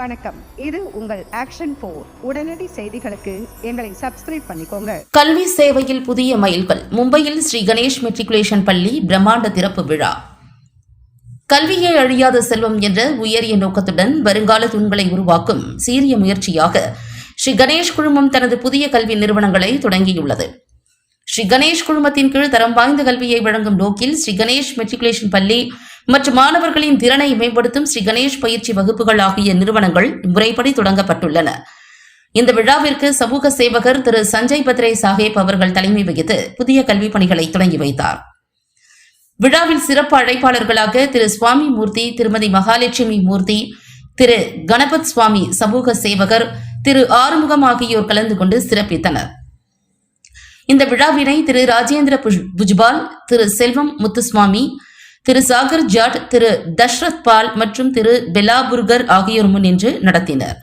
வணக்கம். இது உங்கள் ஆக்ஷன் போர் உடனடி செய்திகளுக்கு எங்களை சப்ஸ்கிரைப் பண்ணிக்கோங்க. கல்வி சேவையில் புதிய மைல்கல். மும்பையில் ஸ்ரீ கணேஷ் மெட்ரிகுலேஷன் பள்ளி பிரம்மாண்ட திறப்பு விழா. கல்வியை அழியாத செல்வம் என்ற உயரிய நோக்கத்துடன் வருங்கால தூண்களை உருவாக்கும் சீரிய முயற்சியாக ஸ்ரீ கணேஷ் குழுமம் தனது புதிய கல்வி நிறுவனங்களை தொடங்கியுள்ளது. ஸ்ரீ கணேஷ் குழுமத்தின் கீழ் தரம் வாய்ந்த கல்வியை வழங்கும் நோக்கில் ஸ்ரீ கணேஷ் மெட்ரிகுலேஷன் பள்ளி மற்றும் மாணவர்களின் திறனை மேம்படுத்தும் ஸ்ரீ கணேஷ் பயிற்சி வகுப்புகள் ஆகிய நிறுவனங்கள் முறைப்படி தொடங்கப்பட்டுள்ளன. இந்த விழாவிற்கு சமூக சேவகர் திரு சஞ்சய் பத்ரே சாஹேப் அவர்கள் தலைமை வகித்து புதிய கல்விப் பணிகளை தொடங்கி வைத்தார். விழாவில் சிறப்பு அழைப்பாளர்களாக திரு சுவாமி மூர்த்தி திருமதி மகாலட்சுமி மூர்த்தி திரு கணபத் சுவாமி சமூக சேவகர் திரு ஆறுமுகம் ஆகியோர் கலந்து கொண்டு சிறப்பித்தனர். இந்த விழாவினை திரு ராஜேந்திர புஜ்பால் திரு செல்வம் முத்துசுவாமி திரு சாகர் ஜாட் திரு தஷ்ரத் பால் மற்றும் திரு பெலாபுர்கர் ஆகியோர் முன்னின்று நடத்தினர்.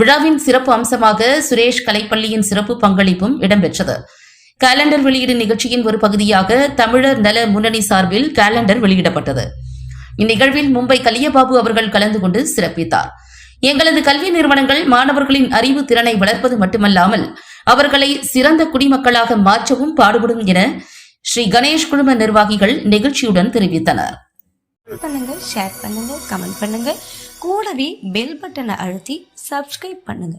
விழாவின் சிறப்பு அம்சமாக சுரேஷ் கலைப்பள்ளியின் சிறப்பு பங்களிப்பும் இடம்பெற்றது. காலண்டர் வெளியீடு நிகழ்ச்சியின் ஒரு பகுதியாக தமிழர் நல முன்னணி சார்பில் காலண்டர் வெளியிடப்பட்டது. இந்நிகழ்வில் மும்பை கலியபாபு அவர்கள் கலந்து கொண்டு சிறப்பித்தார். எங்களது கல்வி நிறுவனங்கள் மாணவர்களின் அறிவு திறனை வளர்ப்பது மட்டுமல்லாமல் அவர்களை சிறந்த குடிமக்களாக மாற்றவும் பாடுபடும் என ஸ்ரீ கணேஷ் குழும நிர்வாகிகள் நெகிழ்ச்சியுடன் தெரிவித்தனர். பண்ணுங்க ஷேர் பண்ணுங்க கமெண்ட் பண்ணுங்க கூடவே பெல் பட்டனை அழுத்தி சப்ஸ்கிரைப் பண்ணுங்க